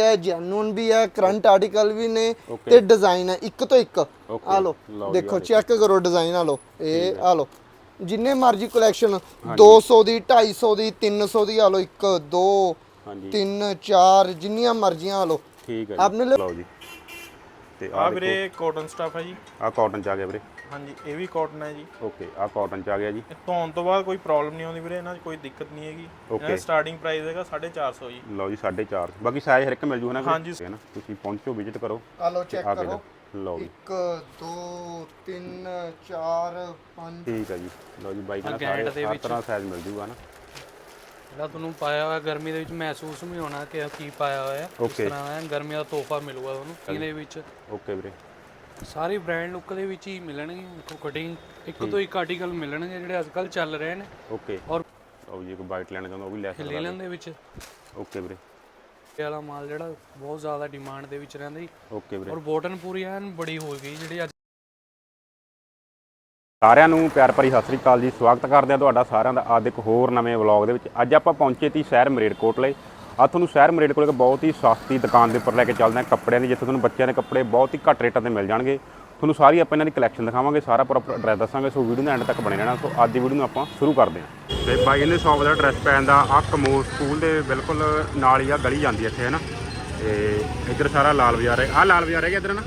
ਹੈ ਜੈਨੂਨ ਵੀ ਹੈ current article ਵੀ ਨੇ. ਤੇ ਡਿਜ਼ਾਈਨ ਹੈ ਇੱਕ ਤੋਂ ਇੱਕ। ਆ ਲੋ ਦੇਖੋ ਚੈੱਕ ਕਰੋ ਡਿਜ਼ਾਈਨ ਆ ਲੋ ਇਹ ਆ ਲੋ ਜਿੰਨੇ ਮਰਜ਼ੀ ਕਲੈਕਸ਼ਨ 200 ਦੀ 250 ਦੀ 300 ਦੀ ਆ ਲੋ 1 2 ਹਾਂਜੀ। 3 4 ਜਿੰਨੀਆਂ ਮਰਜ਼ੀਆਂ ਆ ਲੋ ਠੀਕ ਹੈ ਆਪਣੇ ਲਓ ਜੀ। ਤੇ ਆ ਆ ਵੀਰੇ ਕਾਟਨ ਸਟਾਫ ਹੈ ਜੀ। ਆ ਕਾਟਨ ਚ ਆ ਗਿਆ ਵੀਰੇ। ਹਾਂਜੀ ਇਹ ਵੀ ਕਾਟਨ ਹੈ ਜੀ। ਓਕੇ ਆ ਕਾਟਨ ਚ ਆ ਗਿਆ ਜੀ। ਇਹ ਧੋਣ ਤੋਂ ਬਾਅਦ ਕੋਈ ਪ੍ਰੋਬਲਮ ਨਹੀਂ ਆਉਂਦੀ ਵੀਰੇ ਇਹਨਾਂ 'ਚ ਕੋਈ ਦਿੱਕਤ ਨਹੀਂ ਹੈਗੀ. ਇਹਨਾਂ ਸਟਾਰਟਿੰਗ ਪ੍ਰਾਈਸ ਹੈਗਾ 450 ਜੀ। ਲਓ ਜੀ 4.5 ਬਾਕੀ ਸਾਈਜ਼ ਹਰ ਇੱਕ ਮਿਲ ਜੂ ਨਾ ਵੀਰੇ? ਹਾਂਜੀ। ਹੈ ਨਾ? ਤੁਸੀਂ ਪਹੁੰਚੋ ਵਿਜ਼ਿਟ ਕਰੋ। ਆ ਲੋ ਚੈੱਕ ਕਰੋ। ਲਓ ਜੀ। 1 2 3 4 5 ਠੀਕ ਹੈ ਜੀ। ਲਓ ਜੀ ਬਾਈਕ ਗੈਂਟ ਸਾਰੇ ਦੇ ਹਰ ਵਿੱਚ। ਤਰ੍ਹਾਂ ਸਾਈਜ਼ ਮਿਲ ਜੂਗਾ ਨਾ ਜਿਹੜਾ ਤੁਹਾਨੂੰ ਪਾਇਆ ਹੋਇਆ ਗਰਮੀ ਦੇ ਵਿੱਚ ਮਹਿਸੂਸ ਵੀ ਹੋਣਾ ਕਿ ਕੀ ਪਾਇਆ ਹੋਇਆ। ਹੈ ਇਸ. ਤਰ੍ਹਾਂ ਦਾ ਗਰਮੀ ਦਾ ਤੋਹਫਾ ਮਿਲੂਗਾ ਤੁਹਾਨੂੰ ਇਹਦੇ ਵਿੱਚ। ਓਕੇ ਵੀਰੇ। ਸਾਰੀ ਬ੍ਰਾਂਡ ਲੁੱਕ ਦੇ ਵਿੱਚ ਹੀ ਮਿਲਣਗੇ ਦੇਖੋ ਕਟਿੰਗ ਇੱਕ ਤੋਂ ਇੱਕ ਆਰਟੀਕਲ ਮਿਲਣਗੇ ਜਿਹੜੇ ਅੱਜ ਕੱਲ ਚੱਲ ਰਹੇ ਨੇ। ਓਕੇ ਔਰ ਲਓ ਜੀ ਕੋਈ ਬਾਈਟ ਲੈਣਾ ਚਾਹੁੰਦਾ ਉਹ ਵੀ ਲੈ ਸਕਦਾ ਲੇਲਨ ਦੇ ਵਿੱਚ। ਇਹ ਓਕੇ ਵੀਰੇ ਵਾਲਾ ਮਾਲ ਜਿਹੜਾ ਬਹੁਤ ਜ਼ਿਆਦਾ ਡਿਮਾਂਡ ਦੇ ਵਿੱਚ ਰਹਿੰਦਾ ਜੀ। ਓਕੇ ਵੀਰੇ। ਔਰ ਬੋਟਨ ਪੂਰੀ ਐਨ ਬੜੀ ਹੋ ਗਈ ਜਿਹੜੀ ਅੱਜ ਸਾਰਿਆਂ ਨੂੰ ਪਿਆਰ ਭਰੀ ਸਤਿ ਸ੍ਰੀ ਅਕਾਲ ਜੀ। ਸਵਾਗਤ ਕਰਦੇ ਹਾਂ ਤੁਹਾਡਾ ਸਾਰਿਆਂ ਦਾ ਅੱਜ ਇੱਕ ਹੋਰ ਨਵੇਂ ਵਲੌਗ ਦੇ ਵਿੱਚ। ਅੱਜ ਆਪਾਂ ਪਹੁੰਚੇ ਤੀ ਸ਼ਹਿਰ ਮਰੇਡਕੋਟਲੇ ਆ ਤੁਹਾਨੂੰ ਸ਼ਹਿਰ ਮਰੇਡਕੋਟਲੇ ਇੱਕ ਬਹੁਤ ਹੀ ਸਸਤੀ ਦੁਕਾਨ ਦੇ ਉੱਪਰ ਲੈ ਕੇ ਚੱਲਦੇ ਹਾਂ ਕੱਪੜਿਆਂ ਦੀ, ਜਿੱਥੇ ਤੁਹਾਨੂੰ ਬੱਚਿਆਂ ਦੇ ਕੱਪੜੇ ਬਹੁਤ ਹੀ ਘੱਟ ਰੇਟਾਂ ਤੇ ਮਿਲ ਜਾਣਗੇ। ਤੁਹਾਨੂੰ ਸਾਰੀ ਆਪਾਂ ਇਹਨਾਂ ਦੀ ਕਲੈਕਸ਼ਨ ਦਿਖਾਵਾਂਗੇ, ਸਾਰਾ ਪ੍ਰੋਪਰ ਐਡਰੈਸ ਦੱਸਾਂਗੇ। ਸੋ ਵੀਡੀਓ ਦੇ ਐਂਡ ਤੱਕ ਬਣੇ ਰਹਿਣਾ, ਸੋ ਅੱਜ ਦੀ ਵੀਡੀਓ ਨੂੰ ਆਪਾਂ ਸ਼ੁਰੂ ਕਰਦੇ ਹਾਂ। ਤੇ ਬਾਈ, ਇਹਨੇ ਸ਼ੌਪ ਦਾ ਐਡਰੈਸ ਪੈਣ ਦਾ ਆ ਕਮੋ ਸਕੂਲ ਦੇ ਬਿਲਕੁਲ ਨਾਲ ਹੀ ਆ, ਗਲੀ ਜਾਂਦੀ ਇੱਥੇ ਹੈ ਨਾ ਤੇ ਇੱਧਰ ਸਾਰਾ ਲਾਲ ਬਾਜ਼ਾਰ ਹੈ। ਆ ਲਾਲ ਬਾਜ਼ਾਰ ਹੈਗਾ ਇੱਧਰ ਨਾ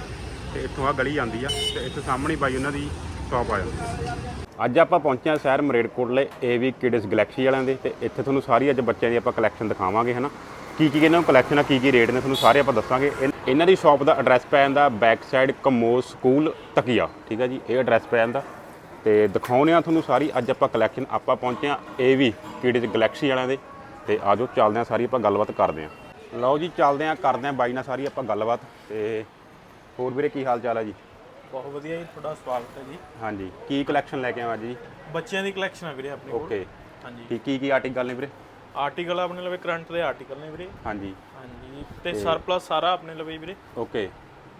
ਤੇ ਇੱਥੋਂ ਆ ਗਲੀ ਜਾਂਦੀ ਆ, ਤੇ ਇੱਥੇ ਸਾਹਮਣੇ ਬਾਈ, ਉਹਨਾਂ ਦੀ ਸ਼ਾਪ ਆ ਜਾਂਦੀ ਅੱਜ ਆਪਾਂ ਪਹੁੰਚੇ ਹਾਂ ਸ਼ਹਿਰ ਮਰੇਡਕੋਟਲੇ ਏਵੀ ਕਿਡਸ ਗੈਲੈਕਸੀ ਵਾਲਿਆਂ ਦੇ, ਤੇ ਇੱਥੇ ਤੁਹਾਨੂੰ ਸਾਰੀ ਅੱਜ ਬੱਚਿਆਂ ਦੀ ਆਪਾਂ ਕਲੈਕਸ਼ਨ ਦਿਖਾਵਾਂਗੇ, ਹਨਾ? ਕੀ ਕੀ ਇਹਨਾਂ ਕਲੈਕਸ਼ਨ ਆ, ਕੀ ਕੀ ਰੇਟ ਨੇ, ਤੁਹਾਨੂੰ ਸਾਰੇ ਆਪਾਂ ਦੱਸਾਂਗੇ। ਇਨ- ਇਹਨਾਂ ਦੀ ਸ਼ਾਪ ਦਾ ਐਡਰੈਸ ਪੈ ਜਾਂਦਾ ਬੈਕ ਸਾਈਡ ਕਮੋਸ ਸਕੂਲ ਤਕੀਆ, ਠੀਕ ਹੈ ਜੀ? ਇਹ ਐਡਰੈਸ ਪੈ ਜਾਂਦਾ। ਤੇ ਦਿਖਾਉਣੇ ਆ ਤੁਹਾਨੂੰ ਸਾਰੀ, ਅੱਜ ਆਪਾਂ ਕਲੈਕਸ਼ਨ ਆਪਾਂ ਪਹੁੰਚੇ ਹਾਂ ਏਵੀ ਕਿਡਸ ਗੈਲੈਕਸੀ ਵਾਲਿਆਂ ਦੇ। ਤੇ ਆਜੋ, ਚੱਲਦੇ ਹਾਂ ਸਾਰੀ, ਆਪਾਂ ਗੱਲਬਾਤ ਕਰਦੇ ਹਾਂ। ਲਓ ਜੀ, ਚੱਲਦੇ ਹਾਂ, ਕਰਦੇ ਹਾਂ ਬਾਈ ਨਾਲ ਸਾਰੀ ਆਪਾਂ ਗੱਲਬਾਤ। ਤੇ ਹੋਰ ਵੀਰੇ, ਕੀ ਹਾਲ ਚਾਲ ਹੈ ਜੀ? ਬਹੁਤ ਵਧੀਆ ਜੀ ਤੁਹਾਡਾ ਸਵਾਗਤ ਹੈ ਜੀ। ਹਾਂਜੀ ਕੀ ਕਲੈਕਸ਼ਨ ਲੈ ਕੇ ਆਵਾਂ ਜੀ? ਬੱਚਿਆਂ ਦੀ ਕਲੈਕਸ਼ਨ ਹੈ ਵੀਰੇ ਆਪਣੇ ਕੋਲ। ਓਕੇ ਹਾਂਜੀ। ਕੀ ਕੀ ਕੀ ਆਰਟੀਕਲ ਨੇ ਵੀਰੇ? ਆਰਟੀਕਲ ਆਪਣੇ ਲਵੇ ਕਰੰਟ ਦੇ ਆਰਟੀਕਲ ਨੇ ਵੀਰੇ। ਹਾਂਜੀ। ਹਾਂਜੀ ਤੇ ਸਰਪਲਸ ਸਾਰਾ ਆਪਣੇ ਲਵੇ ਵੀਰੇ। ਓਕੇ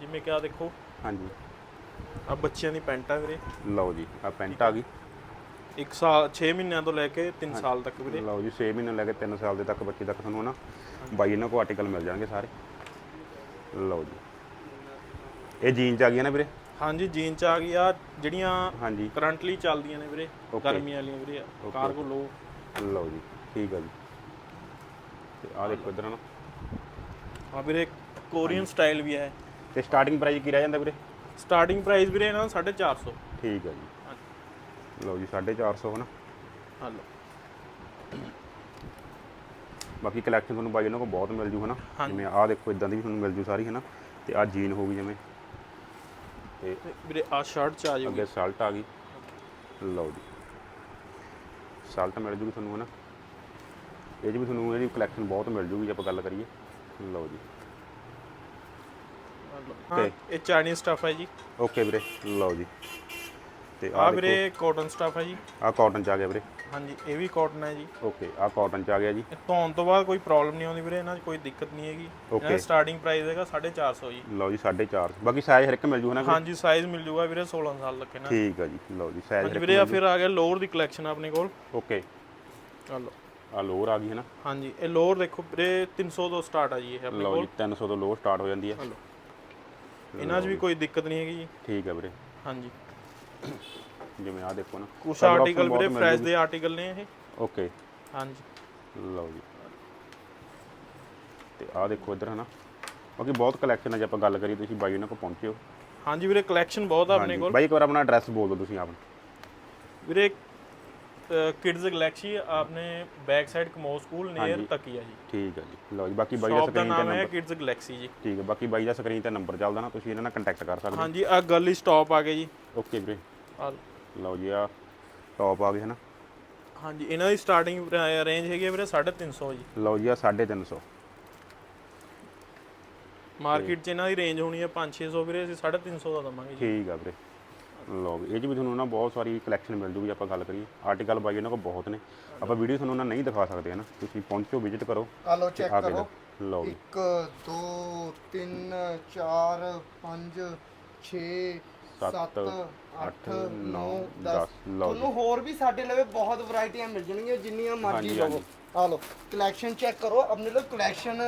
ਜਿਵੇਂ ਕਿ ਆ ਦੇਖੋ। ਹਾਂਜੀ। ਆ ਬੱਚਿਆਂ ਦੀ ਪੈਂਟ ਆ ਵੀਰੇ। ਲਓ ਜੀ ਆ ਪੈਂਟ ਆ ਗਈ। 1 ਸਾਲ 6 ਮਹੀਨਿਆਂ ਤੋਂ ਲੈ ਕੇ 3 ਸਾਲ ਤੱਕ ਵੀਰੇ। ਲਓ ਜੀ 6 ਮਹੀਨੇ ਲੈ ਕੇ 3 ਸਾਲ ਦੇ ਤੱਕ ਬੱਚੇ ਤੱਕ ਤੁਹਾਨੂੰ ਨਾ ਬਾਈ ਇਹਨਾਂ ਕੋ ਆਰਟੀਕਲ ਮਿਲ ਜਾਣਗੇ ਸਾਰੇ। ਲਓ ਜੀ। ਇਹ ਜੀਨਸ ਆ ਗਈਆਂ ਨਾ ਵੀਰੇ। ਹਾਂਜੀ ਜੀਨ ਚ ਆ ਗਈ ਆ ਜਿਹੜੀਆਂ ਹਾਂਜੀ। ਕਰੰਟਲੀ ਚੱਲਦੀਆਂ ਨੇ ਵੀਰੇ Okay. ਗਰਮੀਆਂ ਵਾਲੀਆਂ ਵੀਰੇ ਕਾਰਗੋ ਲੋ ਲਓ। ਜੀ ਠੀਕ ਆ ਜੀ। ਤੇ ਆ ਦੇਖੋ ਇਧਰ ਨਾ। ਆ ਵੀਰੇ ਕੋਰੀਅਨ ਸਟਾਈਲ ਵੀ ਹੈ। ਤੇ ਸਟਾਰਟਿੰਗ ਪ੍ਰਾਈਸ ਕੀ ਰਹਿ ਜਾਂਦਾ ਵੀਰੇ? ਸਟਾਰਟਿੰਗ ਪ੍ਰਾਈਸ ਵੀਰੇ ਇਹਨਾਂ ਦਾ 450 ਠੀਕ ਆ ਜੀ। ਲਓ ਜੀ 450 ਹਨਾ। ਹਲੋ ਬਾਕੀ ਕਲੈਕਸ਼ਨ ਤੁਹਾਨੂੰ ਬਾਈ ਇਹਨਾਂ ਕੋਲ ਬਹੁਤ ਮਿਲ ਜੂ ਹਨਾ। ਜਿਵੇਂ ਆਹ ਦੇਖੋ ਇਦਾਂ ਦੀ ਵੀ ਤੁਹਾਨੂੰ ਮਿਲ ਜੂ ਸਾਰੀ ਹਨਾ। ਤੇ ਆ ਜੀਨ ਹੋ ਗਈ ਜਿਵੇਂ। ਤੇ ਵੀਰੇ ਆ ਸ਼ਰਟ ਚ ਆ ਜਾਊਗੀ। ਅੱਗੇ ਸਾਲਟ ਆ ਗਈ। ਲਓ ਜੀ। ਸਾਲਟ ਮਿਲ ਜੂਗੀ ਤੁਹਾਨੂੰ ਹਨਾ? ਇਹ 'ਚ ਵੀ ਤੁਹਾਨੂੰ ਇਹਦੀ ਕਲੈਕਸ਼ਨ ਬਹੁਤ ਮਿਲ ਜੂਗੀ ਜੇ ਆਪਾਂ ਗੱਲ ਕਰੀਏ। ਲਓ ਜੀ। ਹਾਂ ਇਹ ਚਾਈਨੀਜ਼ ਸਟਫ ਹੈ ਜੀ। ਓਕੇ ਵੀਰੇ ਲਓ ਜੀ। ਤੇ ਆ ਆ ਵੀਰੇ ਕਾਟਨ ਸਟਫ ਹੈ ਜੀ। ਆ ਕਾਟਨ ਚ ਆ ਗਿਆ ਵੀਰੇ। ਹਾਂਜੀ ਇਹ ਵੀ ਕਾਟਨ ਹੈ ਜੀ। ਓਕੇ ਆ ਕਾਟਨ ਚ ਆ ਗਿਆ ਜੀ। ਇਹ ਧੋਣ ਤੋਂ ਬਾਅਦ ਕੋਈ ਪ੍ਰੋਬਲਮ ਨਹੀਂ ਆਉਂਦੀ ਵੀਰੇ ਇਹਨਾਂ 'ਚ ਕੋਈ ਦਿੱਕਤ ਨਹੀਂ ਹੈਗੀ। ਇਹਨਾਂ ਦਾ. ਸਟਾਰਟਿੰਗ ਪ੍ਰਾਈਸ ਹੈਗਾ 450 ਜੀ। ਲਓ ਜੀ 4.5 ਬਾਕੀ ਸਾਈਜ਼ ਹਰ ਇੱਕ ਮਿਲ ਜੂ ਹਨਾ? ਹਾਂਜੀ ਸਾਈਜ਼ ਮਿਲ ਜੂਗਾ ਵੀਰੇ 16 ਸਾਲ ਤੱਕ ਇਹਨਾਂ ਠੀਕ ਆ ਜੀ ਲਓ ਜੀ ਸਾਈਜ਼ ਵੀਰੇ ਆ ਫਿਰ ਆ ਗਿਆ ਲੋਅਰ ਦੀ ਕਲੈਕਸ਼ਨ ਆਪਣੇ ਕੋਲ। ਓਕੇ ਆ ਲਓ। ਆ ਲੋਅਰ ਆ ਗਈ ਹਨਾ? ਹਾਂਜੀ ਇਹ ਲੋਅਰ ਦੇਖੋ ਵੀਰੇ 300 ਤੋਂ ਸਟਾਰਟ ਆ ਜੀ ਇਹ ਆਪਣੇ ਲਓ ਕੋਲ। ਜੀ 300 ਤੋਂ ਲੋਅਰ ਸਟਾਰਟ ਹੋ ਜਾਂਦੀ ਹੈ ਇਹਨਾਂ 'ਚ ਵੀ ਕੋਈ ਦਿੱਕਤ ਨਹੀਂ ਹੈਗੀ ਜੀ। ਠੀਕ ਆ ਵੀਰੇ। ਹਾਂਜੀ। ਜਿਵੇਂ ਆ ਦੇਖੋ ਨਾ ਕੁਝ ਆਰਟੀਕਲ ਵੀਰੇ ਫਰੈਸ਼। ਦੇ ਆਰਟੀਕਲ ਨੇ ਇਹ। ਓਕੇ ਹਾਂਜੀ। ਲਓ ਜੀ। ਤੇ ਆ ਦੇਖੋ ਇੱਧਰ ਹਨਾ। ਬਾਕੀ ਬਹੁਤ ਕਲੈਕਸ਼ਨ ਹੈ ਜੇ ਆਪਾਂ ਗੱਲ ਕਰੀਏ ਤੁਸੀਂ ਬਾਈ ਉਹਨਾਂ ਕੋਲ ਪਹੁੰਚਿਓ। ਹਾਂਜੀ ਵੀਰੇ ਕਲੈਕਸ਼ਨ ਬਹੁਤ ਆ ਆਪਣੇ ਕੋਲ। ਬਾਈ ਇੱਕ ਵਾਰ ਆਪਣਾ ਐਡਰੈਸ ਬੋਲ ਦਿਓ ਤੁਸੀਂ ਆਪਣਾ ਵੀਰੇ ਕਿਡਜ਼ ਗੈਲੈਕਸੀ ਆਪਣੇ ਬੈਕ ਸਾਈਡ ਕਮੋ ਸਕੂਲ ਨੀਅਰ। ਤਕੀਆ ਜੀ। ਠੀਕ ਹੈ ਜੀ। ਲਓ ਜੀ ਬਾਕੀ ਬਾਈ ਦਾ ਸਕਰੀਨ ਤੇ ਨਾਮ ਹੈ ਨੰਬਰ ਕਿਡਜ਼ ਗੈਲੈਕਸੀ ਜੀ। ਠੀਕ ਹੈ ਬਾਕੀ ਬਾਈ ਦਾ ਸਕਰੀਨ ਤੇ ਨੰਬਰ ਚੱਲਦਾ ਨਾ ਤੁਸੀਂ ਇਹਨਾਂ ਨਾਲ ਕੰਟੈਕਟ ਕਰ ਸਕਦੇ ਹਾਂਜੀ ਆ ਗਲੀ ਸਟਾਪ ਆ ਗਏ ਜੀ। ਹੋ ਓਕੇ ਵੀਰੇ। ਆਹ ਲਓ ਜੀ ਆ ਟੌਪ ਆ ਗਏ ਹਨਾ? ਹਾਂਜੀ ਇਹਨਾਂ ਦੀ ਸਟਾਰਟਿੰਗ ਰੇਂਜ ਹੈਗੀ ਹੈ ਵੀਰੇ 350 ਜੀ। ਲਓ ਜੀ ਆ 350 ਮਾਰਕੀਟ 'ਚ ਇਹਨਾਂ ਦੀ ਰੇਂਜ ਹੋਣੀ ਹੈ 5-600 ਵੀਰੇ ਅਸੀਂ 350 ਦਾ ਦਵਾਂਗੇ ਜੀ। ਠੀਕ ਆ ਵੀਰੇ। ਲਓ ਵੀ ਇਹ 'ਚ ਵੀ ਤੁਹਾਨੂੰ ਨਾ ਬਹੁਤ ਸਾਰੀ ਕਲੈਕਸ਼ਨ ਮਿਲ ਜੂਗੀ ਆਪਾਂ ਗੱਲ ਕਰੀਏ। ਆਰਟੀਕਲ ਬਾਈ ਇਹਨਾਂ ਕੋਲ ਬਹੁਤ ਨੇ। ਆਪਾਂ ਵੀਡੀਓ ਤੁਹਾਨੂੰ ਨਾ ਨਹੀਂ ਦਿਖਾ ਸਕਦੇ ਹਨਾ? ਤੁਸੀਂ ਪਹੁੰਚੋ ਵਿਜ਼ਿਟ ਕਰੋ। ਆ ਲੋ ਚੈੱਕ ਆ ਕੇ ਕਰੋ। ਲਓ ਵੀ 1 2 3 4 5 6 7 ਸੱਤ, 8 9 ਨੌ, 10 ਦਸ, ਲਓ। ਤੁਹਾਨੂੰ ਹੋਰ ਵੀ ਸਾਡੇ ਲਵੇ ਬਹੁਤ ਵੈਰਾਈਟੀਆਂ ਮਿਲ ਜਾਣਗੀਆਂ ਜਿੰਨੀਆਂ ਮਰਜ਼ੀ ਲਵੋ। ਆ ਲੋ ਕਲੈਕਸ਼ਨ ਚੈੱਕ ਕਰੋ। ਆਪਣੇ ਲਈ ਕਲੈਕਸ਼ਨ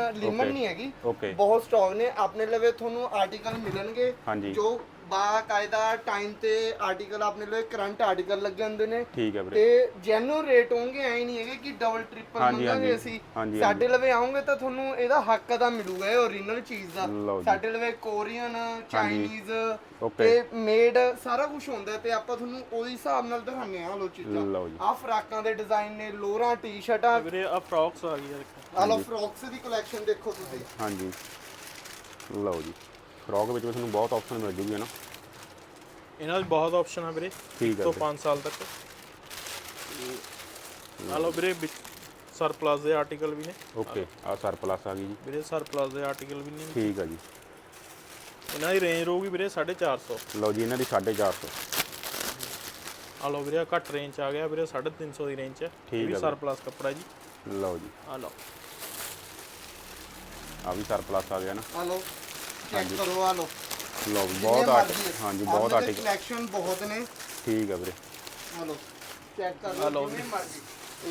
Okay. ਨਹੀਂ ਹੈਗੀ। ਬਹੁਤ ਸਟਾਕ ਨੇ। ਆਪਣੇ ਲਵੇ ਤੁਹਾਨੂੰ ਆਰਟੀਕਲ ਮਿਲਣਗੇ ਜੋ ਬਾਕਾਇਦਾ ਟਾਈਮ ਤੇ ਆਰਟੀਕਲ ਆਪਣੇ ਲਈ ਕਰੰਟ ਆਰਟੀਕਲ ਲੱਗੇ ਹੁੰਦੇ ਨੇ। ਠੀਕ ਹੈ ਵੀਰੇ। ਤੇ ਜੈਨੂਅਲ ਰੇਟ ਹੋਣਗੇ ਐ ਨਹੀਂ ਹੈਗੇ ਕਿ ਡਬਲ ਟ੍ਰਿਪਲ ਹਾਂਜੀ, ਮੰਗਾਂਗੇ ਹਾਂਜੀ। ਅਸੀਂ। ਹਾਂਜੀ, ਸਾਡੇ ਲਵੇ ਆਉਂਗੇ ਤਾਂ ਤੁਹਾਨੂੰ ਇਹਦਾ ਹੱਕ ਦਾ ਮਿਲੂਗਾ ਇਹ ਓਰੀਜਨਲ ਚੀਜ਼ ਦਾ। ਲਓ ਜੀ। ਸਾਡੇ ਲਵੇ ਕੋਰੀਅਨ ਚਾਈਨੀਜ਼ ਤੇ ਮੇਡ ਸਾਰਾ ਕੁਝ ਹੁੰਦਾ ਤੇ ਆਪਾਂ ਤੁਹਾਨੂੰ ਉਹਦੇ ਹਿਸਾਬ ਨਾਲ ਦਿਖਾਉਂਦੇ ਆ ਲੋ ਚੀਜ਼ਾਂ। ਲਓ ਜੀ। ਆ ਫਰਾਕਾਂ ਦੇ ਡਿਜ਼ਾਈਨ ਨੇ ਲੋਰਾਂ ਟੀ-ਸ਼ਰਟਾਂ ਵੀਰੇ ਆ ਫਰੌਕਸ ਆ ਗਈ ਆ ਦੇਖੋ। ਆ ਲੋ ਫਰੋਕਸ ਦੀ ਕਲੈਕਸ਼ਨ ਦੇਖੋ ਤੁਸੀਂ। ਹਾਂਜੀ। ਲਓ ਜੀ। ਫਰੋਕ ਵਿੱਚ ਵੀ ਤੁਹਾਨੂੰ ਬਹੁਤ ਆਪਸ਼ਨ ਮਿਲ ਜੂਗੀ ਨਾ? ਇਹਨਾਂ ਦੀ ਬਹੁਤ ਆਪਸ਼ਨ ਆ ਵੀਰੇ ਠੀਕ ਹੈ ਤੋਂ ਵੀਰੇ। 5 ਸਾਲ ਤੱਕ। ਆ ਲਓ ਵੀਰੇ ਸਰਪਲਸ ਦੇ ਆਰਟੀਕਲ ਵੀ ਨੇ। ਓਕੇ ਆ ਸਰਪਲਸ ਆ ਗਈ ਜੀ। ਵੀਰੇ ਸਰਪਲਸ ਦੇ ਆਰਟੀਕਲ ਵੀ ਨੇ। ਠੀਕ ਹੈ ਜੀ। ਇਹਨਾਂ ਦੀ ਰੇਂਜ ਰਹੂਗੀ ਵੀਰੇ 450 ਲਓ ਜੀ ਇਹਨਾਂ ਦੀ 450 ਆ ਲਓ ਵੀਰੇ ਘੱਟ ਰੇਂਜ ਆ ਗਿਆ ਵੀਰੇ 350 ਦੀ ਰੇਂਜ ਚ। ਠੀਕ ਇਹ ਵੀ ਹੈ। ਸਰਪਲਸ ਕੱਪੜਾ ਜੀ। ਲਓ ਜੀ। ਆ ਲਓ। ਆ ਵੀ ਸਰਪਲਸ ਆ ਗਿਆ ਨਾ। ਆ ਲੋ ਚੈੱਕ ਕਰੋ ਆ ਲੋ ਲਓ ਜੀ, ਬਹੁਤ ਆਰਟ ਹਾਂਜੀ ਬਹੁਤ ਆਰਟੀਕਲ ਕਲੈਕਸ਼ਨ ਬਹੁਤ ਨੇ। ਠੀਕ ਹੈ ਵੀਰੇ। ਆ ਲੋ ਚੈੱਕ ਕਰ ਆ ਲਓ ਲਓ ਜਿਵੇਂ ਮਰਜ਼ੀ।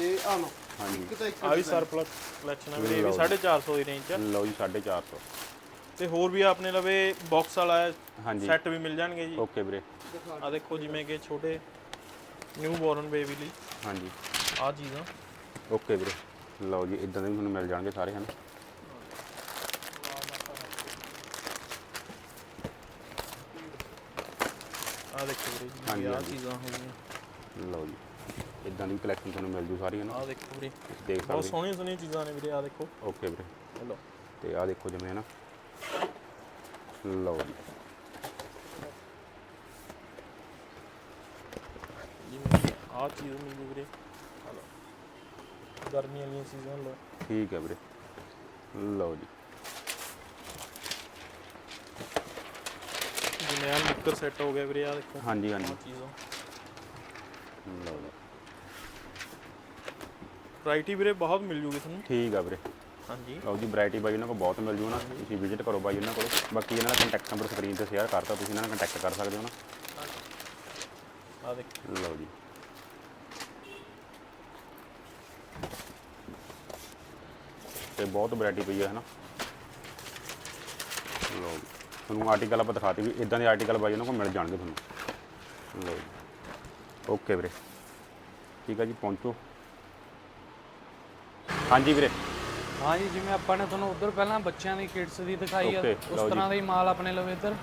ਇਹ ਆ ਲੋ ਹਾਂਜੀ। ਤਾਂ ਇੱਕ ਆ ਵੀ ਸਰਪਲਸ ਕਲੈਕਸ਼ਨ ਆ ਵੀਰੇ ਇਹ ਵੀ 450 ਦੀ ਰੇਂਜ ਚ ਲਓ ਜੀ 450 ਤੇ ਹੋਰ ਵੀ ਆਪਣੇ ਲਵੇ ਬਾਕਸ ਵਾਲਾ ਹਾਂਜੀ। ਸੈੱਟ ਵੀ ਮਿਲ ਜਾਣਗੇ ਜੀ। ਓਕੇ ਵੀਰੇ। ਆ ਦੇਖੋ ਜਿਵੇਂ ਕਿ ਛੋਟੇ ਨਿਊ ਬੋਰਨ ਬੇਬੀ ਲਈ। ਹਾਂਜੀ। ਆ ਚੀਜ਼ਾਂ ਓਕੇ ਵੀਰੇ। ਲਓ ਜੀ ਇਦਾਂ ਦੇ ਵੀ ਤੁਹਾਨੂੰ ਮਿਲ ਜਾਣਗੇ ਸਾਰੇ ਹਨ? ਆ ਦੇਖੋ ਵੀਰੇ ਹਾਂਜੀ, ਜੀ ਆ ਹਾਂਜੀ। ਚੀਜ਼ਾਂ ਹੋ ਗਈਆਂ। ਲਓ ਜੀ। ਇਦਾਂ ਦੀ ਕਲੈਕਸ਼ਨ ਤੁਹਾਨੂੰ ਮਿਲ ਜੂ ਸਾਰੀ ਹੈ ਨਾ। ਆ ਦੇਖੋ ਵੀਰੇ ਦੇਖ ਬਹੁਤ ਸਕਦੇ ਸੋਹਣੀਆਂ ਸੋਹਣੀਆਂ ਚੀਜ਼ਾਂ ਨੇ ਵੀਰੇ ਆ ਦੇਖੋ। ਓਕੇ ਵੀਰੇ। ਚਲੋ ਤੇ ਆ ਦੇਖੋ ਜਿਵੇਂ ਨਾ। ਲਓ ਜੀ। ਜਿਵੇਂ ਆ ਚੀਜ਼ ਮਿਲ ਗਈ ਵੀਰੇ। ਆ ਲਓ। ਗਰਮੀਆਂ ਵਾਲੀਆਂ ਚੀਜ਼ਾਂ ਲਓ। ਠੀਕ ਹੈ ਵੀਰੇ। ਲਓ ਜੀ। ਜਿਵੇਂ ਆ ਸੈੱਟ ਹੋ ਗਿਆ ਵੀਰੇ ਆ ਦੇਖੋ। ਹਾਂਜੀ ਹਾਂਜੀ। ਚੀਜ਼ਾਂ ਲਓ ਜੀ। ਵੈਰਾਈਟੀ ਵੀਰੇ ਬਹੁਤ ਮਿਲ ਜੂਗੀ ਤੁਹਾਨੂੰ। ਠੀਕ ਆ ਵੀਰੇ। ਹਾਂਜੀ। ਲਓ ਜੀ ਵੈਰਾਈਟੀ ਬਾਈ ਉਹਨਾਂ ਕੋਲ ਬਹੁਤ ਮਿਲ ਜੂ ਨਾ। ਤੁਸੀਂ ਵਿਜ਼ਿਟ ਕਰੋ ਬਾਈ ਉਹਨਾਂ ਕੋਲ। ਬਾਕੀ ਇਹਨਾਂ ਦਾ ਕੰਟੈਕਟ ਨੰਬਰ ਸਕਰੀਨ ਤੇ ਸ਼ੇਅਰ ਕਰਤਾ ਤੁਸੀਂ ਇਹਨਾਂ ਨਾਲ ਕੰਟੈਕਟ ਕਰ ਸਕਦੇ ਹੋ ਨਾ। ਆ ਦੇਖੋ। ਲਓ ਜੀ। ਤੇ ਬਹੁਤ ਵੈਰਾਈਟੀ ਪਈ ਹੈ ਹਨਾ। ਤੁਹਾਨੂੰ ਆਰਟੀਕਲ ਆਪਾਂ ਦਿਖਾਤੇ ਵੀ ਇਦਾਂ ਦੇ ਆਰਟੀਕਲ ਬਾਈ ਉਹਨਾਂ ਕੋਲ ਮਿਲ ਜਾਣਗੇ ਤੁਹਾਨੂੰ। ਲਓ ਜੀ। ਓਕੇ ਵੀਰੇ। ਠੀਕ ਆ ਜੀ ਪਹੁੰਚੋ। ਹਾਂਜੀ ਵੀਰੇ। ਹਾਂ ਜੀ ਜਿਵੇਂ ਆਪਾਂ ਨੇ ਤੁਹਾਨੂੰ ਉਧਰ ਪਹਿਲਾਂ ਬੱਚਿਆਂ ਦੀ ਕਿਡਸ ਦੀ ਦਿਖਾਈ ਆ Okay, ਉਸ ਲਓ। ਤਰ੍ਹਾਂ ਦਾ ਹੀ ਮਾਲ ਆਪਣੇ ਲਵੇ ਇੱਧਰ।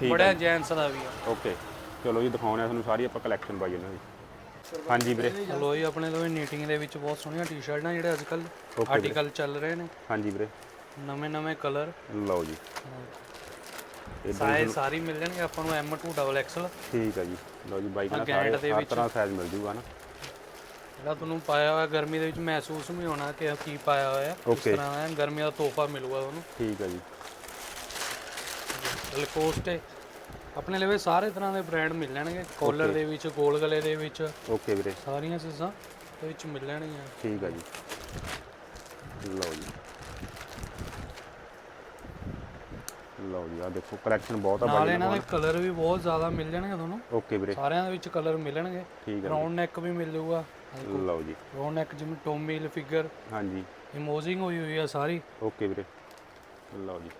ਠੀਕ ਹੈ ਜੈਂਟਸ ਦਾ ਵੀ ਆ। ਓਕੇ ਚਲੋ ਜੀ ਦਿਖਾਉਣੇ ਆ ਤੁਹਾਨੂੰ ਸਾਰੀ ਆਪਾਂ ਕਲੈਕਸ਼ਨ ਬਾਈ ਇਹਨਾਂ ਦੀ। ਹਾਂਜੀ ਵੀਰੇ। ਲੋ ਜੀ ਆਪਣੇ ਲਵੇ ਨੀਟਿੰਗ ਦੇ ਵਿੱਚ ਬਹੁਤ ਸੋਹਣੀਆਂ ਟੀ-ਸ਼ਰਟਾਂ ਜਿਹੜੇ ਅੱਜ ਕੱਲ ਵੀਰੇ। ਆਰਟੀਕਲ ਚੱਲ ਰਹੇ ਨੇ। ਹਾਂਜੀ ਵੀਰੇ। ਨਵੇਂ ਨਵੇਂ ਕਲਰ ਲਓ ਜੀ। ਸਾਈਜ਼ ਸਾਰੀ ਮਿਲ ਜਾਣਗੇ ਆਪਾਂ ਨੂੰ M2 ਡਬਲ ਐਕਸਲ ਠੀਕ ਹੈ ਜੀ। ਲਓ ਜੀ ਬਾਈ ਕਹਿੰਦਾ ਗੈਂਟ ਸਾਰੇ ਦੇ ਵਿੱਚ। ਤਰ੍ਹਾਂ ਸਾਈਜ਼ ਮਿਲ ਜੂਗਾ ਨਾ। ਜਿਹੜਾ ਤੁਹਾਨੂੰ ਪਾਇਆ ਹੋਇਆ ਗਰਮੀ ਦੇ ਵਿੱਚ ਮਹਿਸੂਸ ਵੀ ਹੋਣਾ ਕਿ ਕੀ ਪਾਇਆ ਹੋਇਆ ਇਸ. ਤਰ੍ਹਾਂ ਦਾ ਗਰਮੀ ਦਾ ਤੋਹਫਾ ਮਿਲੂਗਾ ਤੁਹਾਨੂੰ। ਠੀਕ ਹੈ ਜੀ। ਲਕੋਸਟ ਆਪਣੇ ਲਵੇ ਸਾਰੇ ਤਰ੍ਹਾਂ ਦੇ ਬ੍ਰਾਂਡ ਮਿਲ ਜਾਣਗੇ। ਕਾਲਰ ਦੇ ਵਿੱਚ ਗੋਲ ਗਲੇ ਦੇ ਵਿੱਚ। ਓਕੇ ਵੀਰੇ। ਸਾਰੀਆਂ ਚੀਜ਼ਾਂ ਦੇ ਵਿੱਚ ਮਿਲ ਜਾਣਗੀਆਂ। ਠੀਕ ਹੈ ਜੀ। ਲਓ ਜੀ। ਲਓ ਜੀ ਆ ਦੇਖੋ ਕਲੈਕਸ਼ਨ ਬਹੁਤ ਆ ਨਾਲ ਬਾਈ ਇਹਨਾਂ ਦੇ ਕਲਰ ਵੀ ਬਹੁਤ ਜ਼ਿਆਦਾ ਮਿਲ ਜਾਣਗੇ ਤੁਹਾਨੂੰ। ਓਕੇ ਵੀਰੇ। ਸਾਰਿਆਂ ਦੇ ਵਿੱਚ ਕਲਰ ਮਿਲਣਗੇ। ਠੀਕ ਹੈ ਰਾਉਂਡ ਨੈਕ ਵੀ ਮਿਲ ਜਾਊਗਾ। ਲਓ ਜੀ। ਰਾਉਂਡ ਨੈਕ ਜਿਵੇਂ ਟੋਮੀ ਫਿਗਰ ਹਾਂਜੀ। ਇਮੋਜਿੰਗ ਹੋਈ ਹੋਈ ਆ ਸਾਰੀ। ਓਕੇ ਵੀਰੇ। ਲਓ ਜੀ।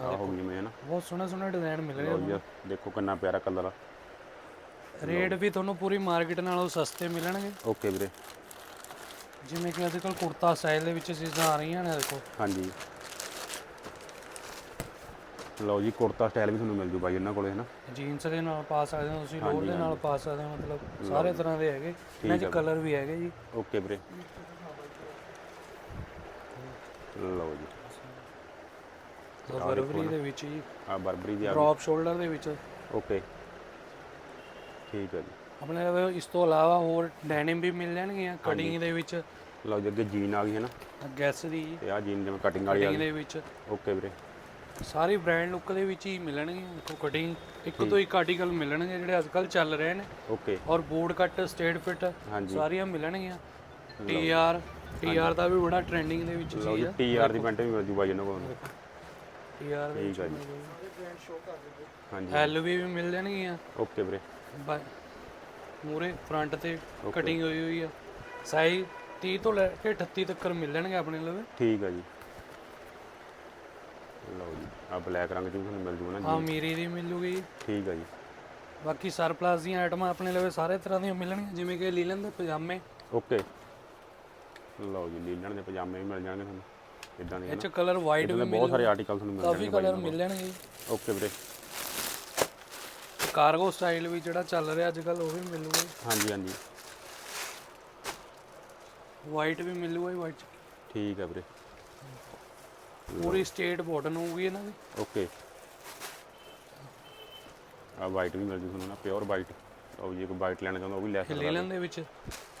ਆ ਹੋ ਗਈ ਹੈ ਨਾ ਬਹੁਤ ਸੋਹਣੇ ਸੋਹਣੇ ਡਿਜ਼ਾਈਨ ਮਿਲਣਗੇ ਲਓ ਜੀ ਦੇਖੋ ਕਿੰਨਾ ਪਿਆਰਾ ਕਲਰ ਆ। ਰੇਟ ਵੀ ਤੁਹਾਨੂੰ ਪੂਰੀ ਮਾਰਕੀਟ ਨਾਲੋਂ ਸਸਤੇ ਮਿਲਣਗੇ। ਓਕੇ ਵੀਰੇ। ਜਿਵੇਂ ਕਿ ਅੱਜ ਕੱਲ ਕੁੜਤਾ ਸਟਾਈਲ ਦੇ ਵਿੱਚ ਚੀਜ਼ਾਂ ਆ ਰਹੀਆਂ ਨੇ ਦੇਖੋ। ਹਾਂਜੀ। ਲਓ ਜੀ ਕੁੜਤਾ ਸਟਾਈਲ ਵੀ ਤੁਹਾਨੂੰ ਮਿਲ ਜੂ ਬਾਈ ਇਹਨਾਂ ਕੋਲੇ ਹੈ ਨਾ ਜੀਨਸ ਦੇ ਨਾਲ ਪਾ ਸਕਦੇ ਹੋ ਤੁਸੀਂ ਲੋਅਰ ਦੇ ਨਾਲ ਪਾ ਸਕਦੇ ਹੋ ਮਤਲਬ ਸਾਰੇ ਤਰ੍ਹਾਂ ਦੇ ਹੈਗੇ। ਇਹਨਾਂ 'ਚ ਕਲਰ ਵੀ ਹੈਗੇ ਜੀ। ਓਕੇ ਵੀਰੇ। ਲਓ ਜੀ। ਬਰਬਰੀ ਦੇ ਵਿੱਚ ਜੀ। ਆ ਬਰਬਰੀ ਦੀ ਆ ਡ੍ਰੌਪ ਸ਼ੋਲਡਰ ਦੇ ਵਿੱਚ। ਓਕੇ। ਠੀਕ ਹੈ ਜੀ। ਆਪਣੇ ਕੋਲ ਇਸ ਤੋਂ ਇਲਾਵਾ ਹੋਰ ਡੈਨਿਮ ਵੀ ਮਿਲ ਜਾਣਗੀਆਂ ਕਟਿੰਗ ਦੇ ਵਿੱਚ। ਲਓ ਜੀ ਅੱਗੇ ਜੀਨ ਆ ਗਈ ਹੈ ਨਾ ਗੈਸ ਦੀ ਤੇ ਆ ਜੀਨ ਜਿਵੇਂ ਕਟਿੰਗ ਵਾਲੀ ਆ ਗਈ। ਦੇ ਵਿੱਚ। ਓਕੇ ਵੀਰੇ। ਸਾਰੀ ਬ੍ਰਾਂਡ ਲੁੱਕ ਦੇ ਵਿੱਚ ਹੀ ਮਿਲਣਗੇ ਦੇਖੋ ਕਟਿੰਗ ਇੱਕ ਤੋਂ ਇੱਕ ਆਰਟੀਕਲ ਮਿਲਣਗੇ ਜਿਹੜੇ ਅੱਜ ਕੱਲ ਚੱਲ ਰਹੇ ਨੇ। ਓਕੇ ਔਰ ਬੋਰਡ ਕੱਟ ਸਟੇਟ ਫਿਟ ਸਾਰੀਆਂ ਮਿਲਣਗੀਆਂ। ਟੀਆਰ ਟੀਆਰ ਦਾ ਵੀ ਬੜਾ ਟ੍ਰੈਂਡਿੰਗ ਦੇ ਵਿੱਚ ਚੀਜ਼ ਹੈ ਟੀਆਰ ਦੀ ਪੈਂਟ ਵੀ ਮਿਲ ਜੂ ਬਾਈ ਇਹਨਾਂ ਕੋਲ। ਟੀਆਰ ਦੇ ਠੀਕ ਹੈ ਜੀ। ਹਾਂਜੀ। ਐਲਵੀ ਵੀ ਮਿਲ ਜਾਣਗੀਆਂ। ਓਕੇ ਵੀਰੇ। ਮੂਰੇ ਫਰੰਟ ਤੇ ਕਟਿੰਗ ਹੋਈ ਹੋਈ ਆ। ਸਾਈਜ਼ 30 ਤੋਂ ਲੈ ਕੇ 38 ਤੱਕ ਮਿਲਣਗੇ ਆਪਣੇ ਲਵੇ। ਠੀਕ ਹੈ ਜੀ। ਲਓ ਜੀ। ਆ ਬਲੈਕ ਰੰਗ ਵੀ ਤੁਹਾਨੂੰ ਮਿਲ ਜੂਗਾ ਨਾ ਆ ਜੀ। ਮੀਰੀ ਦੀ ਮਿਲੂਗੀ ਠੀਕ ਹੈ ਜੀ। ਬਾਕੀ ਸਰਪਲਸ ਦੀਆਂ ਆਈਟਮਾਂ ਆਪਣੇ ਲਵੇ ਸਾਰੇ ਤਰ੍ਹਾਂ ਦੀਆਂ ਮਿਲਣਗੀਆਂ ਜਿਵੇਂ ਕਿ ਲੀਲਨ ਦੇ ਪਜਾਮੇ। ਓਕੇ। ਲਓ ਜੀ ਲੀਲਣ ਦੇ ਪਜਾਮੇ ਵੀ ਮਿਲ ਜਾਣਗੇ ਤੁਹਾਨੂੰ ਇਦਾਂ ਦੇ ਇਹ ਚ ਕਲਰ ਵਾਈਟ ਵੀ ਬਹੁਤ ਸਾਰੇ ਮਿਲੂ ਆਰਟੀਕਲ ਤੁਹਾਨੂੰ ਮਿਲ ਕਾਫੀ ਜਾਣਗੇ ਕਲਰ ਮਿਲਣਗੇ। ਓਕੇ ਵੀਰੇ। ਕਾਰਗੋ ਸਟਾਈਲ ਵੀ ਜਿਹੜਾ ਚੱਲ ਰਿਹਾ ਅੱਜ ਕੱਲ ਉਹ ਵੀ ਮਿਲੂਗਾ। ਹਾਂਜੀ ਹਾਂਜੀ। ਵਾਈਟ ਵੀ ਮਿਲੂਗਾ ਵਾਈਟ ਠੀਕ ਹੈ ਵੀਰੇ। ਪੂਰੀ ਸਟੇਟ ਬਾਟਨ ਹੋਊਗੀ ਇਹਨਾਂ ਦੀ। ਓਕੇ। ਆ ਵਾਈਟ ਵੀ ਮਿਲ ਜੂ ਤੁਹਾਨੂੰ ਨਾ ਪਿਓਰ ਵਾਈਟ ਉਹ ਜੇ ਕੋਈ ਵਾਈਟ ਲੈਣਾ ਚਾਹੁੰਦਾ ਉਹ ਵੀ ਲੈ ਸਕਦਾ ਲੀਲਨ ਦੇ ਵਿੱਚ।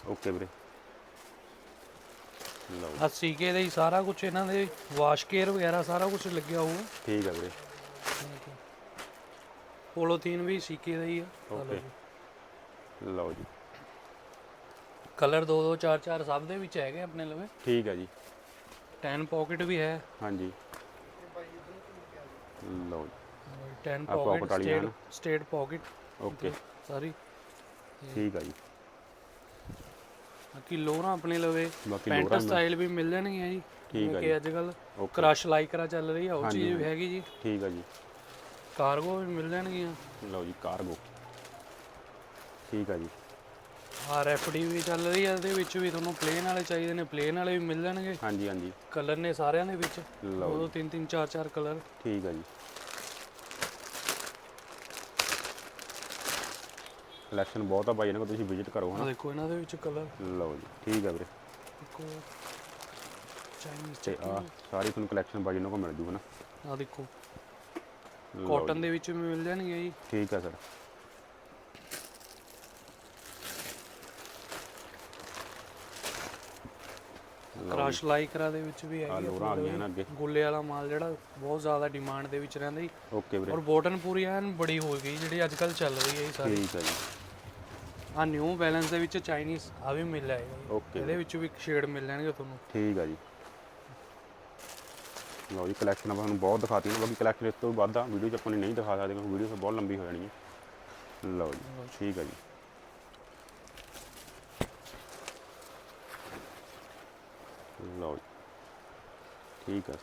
ਓਕੇ ਵੀਰੇ। ਲਓ ਜੀ, ਆ ਸੀਕੇ ਦੇ ਹੀ ਸਾਰਾ ਕੁਝ ਇਹਨਾਂ ਦੇ ਵਾਸ਼ ਕੇਅਰ ਵਗੈਰਾ ਸਾਰਾ ਕੁਝ ਲੱਗਿਆ ਹੋਊਗਾ। ਠੀਕ ਹੈ ਵੀਰੇ। ਪੋਲੋਥੀਨ ਵੀ ਸੀਕੇ ਦਾ ਹੀ ਆ। ਓਕੇ। ਲਓ ਜੀ। ਕਲਰ 2 2 4 4 ਸਭ ਦੇ ਵਿੱਚ ਹੈਗੇ ਆਪਣੇ ਲਵੇ। ਠੀਕ ਹੈ ਜੀ। 10 ਪਾਕਟ ਵੀ ਹੈ। ਹਾਂਜੀ। ਲਓ ਜੀ। 10 ਆਹ pocket ਪਾਕਟ ਵਾਲੀਆਂ ਸਟੇਟ ਹਨ। ਸਟੇਟ ਪਾਕਟ ਓਕੇ ਸਾਰੀ ਠੀਕ ਹੈ ਜੀ। ਬਾਕੀ ਲੋਰਾਂ ਆਪਣੇ ਲਵੇ। ਬਾਕੀ ਪੈਂਟ ਲੋਰਾਂ ਸਟਾਈਲ ਵੀ ਮਿਲ ਜਾਣਗੀਆਂ ਜੀ। ਠੀਕ ਹੈ ਕਿ ਅੱਜ ਕੱਲ ਓਕੇ ਕ੍ਰਸ਼ ਲਾਈਕਰਾ ਚੱਲ ਰਹੀ ਆ ਉਹ ਹਾਂਜੀ, ਚੀਜ਼ ਵੀ। ਹੈਗੀ ਜੀ। ਠੀਕ ਹੈ ਜੀ। ਕਾਰਗੋ ਵੀ ਮਿਲ ਜਾਣਗੀਆਂ। ਲਓ ਜੀ ਕਾਰਗੋ ਠੀਕ ਹੈ ਜੀ। ਆਰ ਐਫ ਡੀ ਵੀ ਚੱਲ ਰਹੀ ਆ ਇਹਦੇ ਵਿੱਚ ਵੀ ਤੁਹਾਨੂੰ ਪਲੇਨ ਵਾਲੇ ਚਾਹੀਦੇ ਨੇ ਪਲੇਨ ਵਾਲੇ ਵੀ ਮਿਲ ਜਾਣਗੇ। ਹਾਂਜੀ ਹਾਂਜੀ। ਕਲਰ ਨੇ ਸਾਰਿਆਂ ਦੇ ਵਿੱਚ। ਲਓ ਦੋ ਤਿੰਨ ਤਿੰਨ ਚਾਰ ਚਾਰ ਕਲਰ। ਠੀਕ ਹੈ ਜੀ। ਕਲੈਕਸ਼ਨ ਬਹੁਤ ਆ ਬਾਈ ਇਹਨਾਂ ਕੋਲ ਤੁਸੀਂ ਵਿਜ਼ਿਟ ਕਰੋ ਹਨਾ। ਦੇਖੋ ਇਹਨਾਂ ਦੇ ਵਿੱਚ ਕਲਰ। ਲਓ ਜੀ ਠੀਕ ਹੈ ਵੀਰੇ। ਚਾਈਨੀਜ਼ ਤੇ ਆ ਸਾਰੀ ਤੁਹਾਨੂੰ ਕਲੈਕਸ਼ਨ ਬਾਈ ਇਹਨਾਂ ਕੋਲ ਮਿਲ ਜੂ ਹਨਾ। ਆ ਦੇਖੋ। ਕਾਟਨ ਦੇ ਵਿੱਚ ਵੀ ਮਿਲ ਜਾਣਗੇ ਜੀ। ਠੀਕ ਹੈ ਸਰ। ਕ੍ਰਸ਼ ਲਾਈਕਰਾ ਦੇ ਵਿੱਚ ਵੀ ਆ ਹੈਗੀ ਲੋਰਾਂ ਆ ਗਈਆਂ ਨਾ ਅੱਗੇ। ਗੁੱਲੇ ਵਾਲਾ ਮਾਲ ਜਿਹੜਾ ਬਹੁਤ ਜ਼ਿਆਦਾ ਡਿਮਾਂਡ ਦੇ ਵਿੱਚ ਰਹਿੰਦਾ ਜੀ। ਓਕੇ ਵੀਰੇ। ਔਰ ਬੋਟਨ ਪੂਰੀ ਐਨ ਬੜੀ ਹੋ ਗਈ ਜਿਹੜੀ ਅੱਜ ਕੱਲ ਚੱਲ ਰਹੀ ਹੈ ਜੀ ਸਾਰੀ। ਠੀਕ ਹੈ ਜੀ। ਆ ਨਿਊ ਬੈਲੈਂਸ ਦੇ ਵਿੱਚ ਚਾਈਨੀਜ਼ ਆ ਵੀ ਮਿਲ ਜਾਏਗਾ। ਓਕੇ ਇਹਦੇ ਵਿੱਚ ਵੀ ਸ਼ੇਡ ਮਿਲ ਜਾਣਗੇ ਤੁਹਾਨੂੰ। ਠੀਕ ਹੈ ਜੀ। ਲਓ ਜੀ ਕਲੈਕਸ਼ਨ ਆਪਾਂ ਤੁਹਾਨੂੰ ਬਹੁਤ ਦਿਖਾਤੀ ਨਾ ਬਾਕੀ ਕਲੈਕਸ਼ਨ ਇਸ ਤੋਂ ਵੱਧ ਆ। ਵੀਡੀਓ 'ਚ ਆਪਾਂ ਨੇ ਨਹੀਂ ਦਿਖਾ ਸਕਦੇ ਕਿਉਂਕਿ ਵੀਡੀਓ ਬਹੁਤ ਲੰਬੀ ਹੋ ਜਾਣੀ ਹੈ। ਲਓ ਜੀ ਠੀਕ ਹੈ ਜੀ ਲਓ ਜੀ ਠੀਕ ਹੈ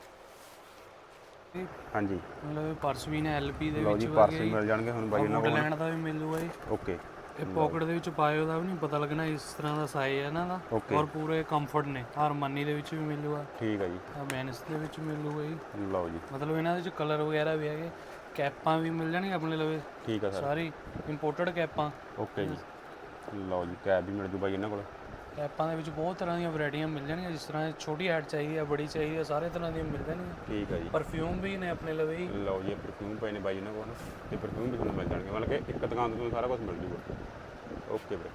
ਇਹ ਹਾਂਜੀ। ਮਤਲਬ ਪਰਸ ਵੀ ਨੇ ਐਲਪੀ ਦੇ ਲਓ ਵਿੱਚ ਜੀ ਵੀ ਪਰਸ ਹੈਗੇ ਵੀ ਮਿਲ ਜਾਣਗੇ ਹੁਣ ਬਾਈ ਇਹਨਾਂ ਕੋਲ। ਲੈਣ ਦਾ ਵੀ ਮਿਲੂਗਾ ਜੀ ਓਕੇ। ਇਹ ਪਾਕਟ ਦੇ ਵਿੱਚ ਪਾਏ ਉਹਦਾ ਵੀ ਨਹੀਂ ਪਤਾ ਲੱਗਣਾ ਇਸ ਤਰ੍ਹਾਂ ਦਾ ਸਾਈਜ਼ ਹੈ ਇਹਨਾਂ ਦਾ Okay. ਔਰ ਪੂਰੇ ਕੰਫਰਟ ਨੇ ਹਾਰਮਨੀ ਦੇ ਵਿੱਚ ਵੀ ਮਿਲੂਗਾ ਠੀਕ ਹੈ ਜੀ। ਆ ਮੈਨਸ ਦੇ ਵਿੱਚ ਮਿਲੂਗਾ ਜੀ ਲਓ ਜੀ। ਮਤਲਬ ਇਹਨਾਂ ਦੇ ਵਿੱਚ ਕਲਰ ਵਗੈਰਾ ਵੀ ਹੈਗੇ। ਕੈਪਾਂ ਵੀ ਮਿਲ ਜਾਣਗੀਆਂ ਆਪਣੇ ਲਵੇ। ਠੀਕ ਸਰ। ਸਾਰੀ ਇੰਪੋਰਟਡ ਕੈਪਾਂ। ਓਕੇ ਜੀ। ਲਓ ਜੀ ਕੈਬ ਵੀ ਮਿਲ ਜੂ ਬਾਈ ਇਹਨਾਂ ਕੋਲ। ਕੈਪਾਂ ਦੇ ਵਿੱਚ ਬਹੁਤ ਤਰ੍ਹਾਂ ਦੀਆਂ ਵੈਰਾਈਟੀਆਂ ਮਿਲ ਜਾਣਗੀਆਂ ਜਿਸ ਤਰ੍ਹਾਂ ਛੋਟੀ ਹੈਡ ਚਾਹੀਦੀ ਹੈ ਬੜੀ ਚਾਹੀਦੀ ਹੈ ਸਾਰੇ ਤਰ੍ਹਾਂ ਦੀਆਂ ਮਿਲ ਜਾਣਗੀਆਂ। ਠੀਕ ਹੈ ਜੀ। ਪਰਫਿਊਮ ਵੀ ਨੇ ਆਪਣੇ ਲਵੇ ਲਓ ਜੀ ਪਰਫਿਊਮ ਪਏ ਨੇ ਬਾਈ ਇਹਨਾਂ ਕੋਲ। ਤੇ ਪਰਫਿਊਮ ਵੀ ਤੁਹਾਨੂੰ ਮਿਲ ਜਾਣਗੇ। ਮਤਲਬ ਕਿ ਇੱਕ ਦੁਕਾਨ ਤੋਂ ਤੁਹਾਨੂੰ ਸਾਰਾ ਕੁਝ ਮਿਲ ਜੂਗਾ। ਓਕੇ ਵੀਰੇ।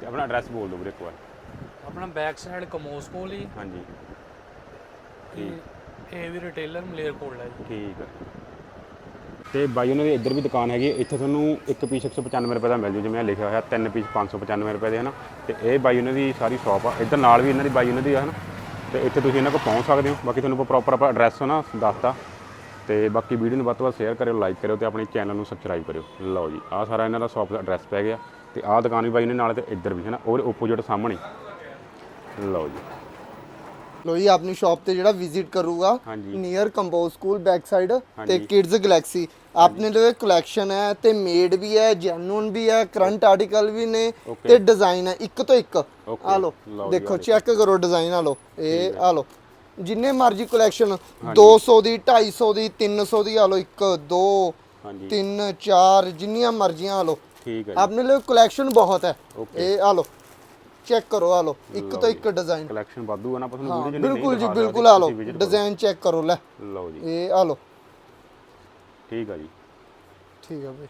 ਤੇ ਆਪਣਾ ਐਡਰੈਸ ਬੋਲ ਦਿਓ ਵੀਰੇ ਇੱਕ ਵਾਰ। ਆਪਣਾ ਬੈਕ ਸਾਈਡ ਕਮੋਸ ਕੋਲ ਹੀ ਹਾਂਜੀ। ਇਹ ਇਹ ਵੀ ਰਿਟੇਲਰ ਮਲੇਰ ਕੋਲ ਹੈ ਜੀ। ਠੀਕ ਹੈ ਤੇ ਬਾਈ ਉਹਨਾਂ ਦੀ ਇੱਧਰ ਵੀ ਦੁਕਾਨ ਹੈਗੀ। ਇੱਥੇ ਤੁਹਾਨੂੰ ਇੱਕ ਪੀਸ 195 ਰੁਪਏ ਦਾ ਮਿਲ ਜੂ। ਜਿਵੇਂ ਲਿਖਿਆ ਹੋਇਆ ਤਿੰਨ ਪੀਸ 595 ਰੁਪਏ ਦੇ ਹਨ? ਤੇ ਇਹ ਬਾਈ ਉਹਨਾਂ ਦੀ ਸਾਰੀ ਸ਼ਾਪ ਆ। ਇੱਧਰ ਨਾਲ ਵੀ ਇਹਨਾਂ ਦੀ ਬਾਈ ਉਹਨਾਂ ਦੀ ਆ ਹਨ? ਤੇ ਇੱਥੇ ਤੁਸੀਂ ਇਹਨਾਂ ਕੋਲ ਪਹੁੰਚ ਸਕਦੇ ਹੋ। ਬਾਕੀ ਤੁਹਾਨੂੰ ਪ੍ਰੋਪਰ ਆਪਾਂ ਐਡਰੈਸ ਨਾ ਦੱਸਤਾ। ਤੇ ਬਾਕੀ ਵੀਡੀਓ ਨੂੰ ਵੱਧ ਤੋਂ ਵੱਧ ਸ਼ੇਅਰ ਕਰਿਓ ਲਾਈਕ ਕਰਿਓ ਤੇ ਆਪਣੇ ਚੈਨਲ ਨੂੰ ਸਬਸਕ੍ਰਾਈਬ ਕਰਿਓ। ਲਓ ਜੀ ਆਹ ਸਾਰਾ ਇਹਨਾਂ ਦਾ ਸ਼ਾਪ ਦਾ ਐਡਰੈਸ ਪੈ ਗਿਆ। ਤੇ ਆਹ ਦੁਕਾਨ ਵੀ ਬਾਈ ਨੇ ਨਾਲ ਤੇ ਇੱਧਰ ਵੀ ਹੈ ਨਾ ਉਹਦੇ ਓਪੋਜਿਟ ਸਾਹਮਣੇ। ਲਓ ਜੀ। ਲੋ ਜੀ ਆਪਣੀ ਸ਼ਾਪ ਤੇ ਜਿਹੜਾ ਵਿਜ਼ਿਟ ਕਰੂਗਾ। ਨੀਅਰ ਕੰਬੋ ਸਕੂਲ ਬੈਕ ਸਾਈਡ ਤੇ। ਕਿਡਜ਼ ਗੈਲੈਕਸੀ ਆਪਣੇ ਲਈ ਕਲੈਕਸ਼ਨ ਹੈ ਤੇ ਮੇਡ ਵੀ ਹੈ ਜੈਨੂਨ ਵੀ ਹੈ ਕਰੰਟ ਆਰਟੀਕਲ ਵੀ ਨੇ. ਤੇ ਡਿਜ਼ਾਈਨ ਹੈ ਇੱਕ ਤੋਂ ਇੱਕ। ਆ ਲੋ ਦੇਖੋ ਚੈੱਕ ਕਰੋ ਡਿਜ਼ਾਈਨ ਆ ਲੋ ਇਹ ਆ ਲੋ ਜਿੰਨੇ ਮਰਜ਼ੀ ਕਲੈਕਸ਼ਨ 200 ਦੀ 250 ਦੀ 300 ਦੀ ਆ ਲੋ 1 2 ਹਾਂਜੀ। 3 4 ਜਿੰਨੀਆਂ ਮਰਜ਼ੀਆਂ ਆ ਲੋ ਠੀਕ ਹੈ ਆਪਣੇ ਲਈ ਕਲੈਕਸ਼ਨ ਬਹੁਤ ਹੈ. ਇਹ ਆ ਲੋ ਚੈੱਕ ਕਰੋ ਆ ਲੋ ਇੱਕ ਤੋਂ ਇੱਕ ਡਿਜ਼ਾਈਨ ਕਲੈਕਸ਼ਨ ਵਾਧੂ ਆ ਨਾ ਆਪਾਂ ਤੁਹਾਨੂੰ ਹਾਂ ਬਿਲਕੁਲ ਜੀ ਬਿਲਕੁਲ ਆ ਲੋ। ਡਿਜ਼ਾਈਨ ਚੈੱਕ ਕਰੋ ਲੈ। ਲਓ ਜੀ। ਇਹ ਆ ਲੋ ਠੀਕ ਆ ਜੀ। ਠੀਕ ਆ ਬਈ।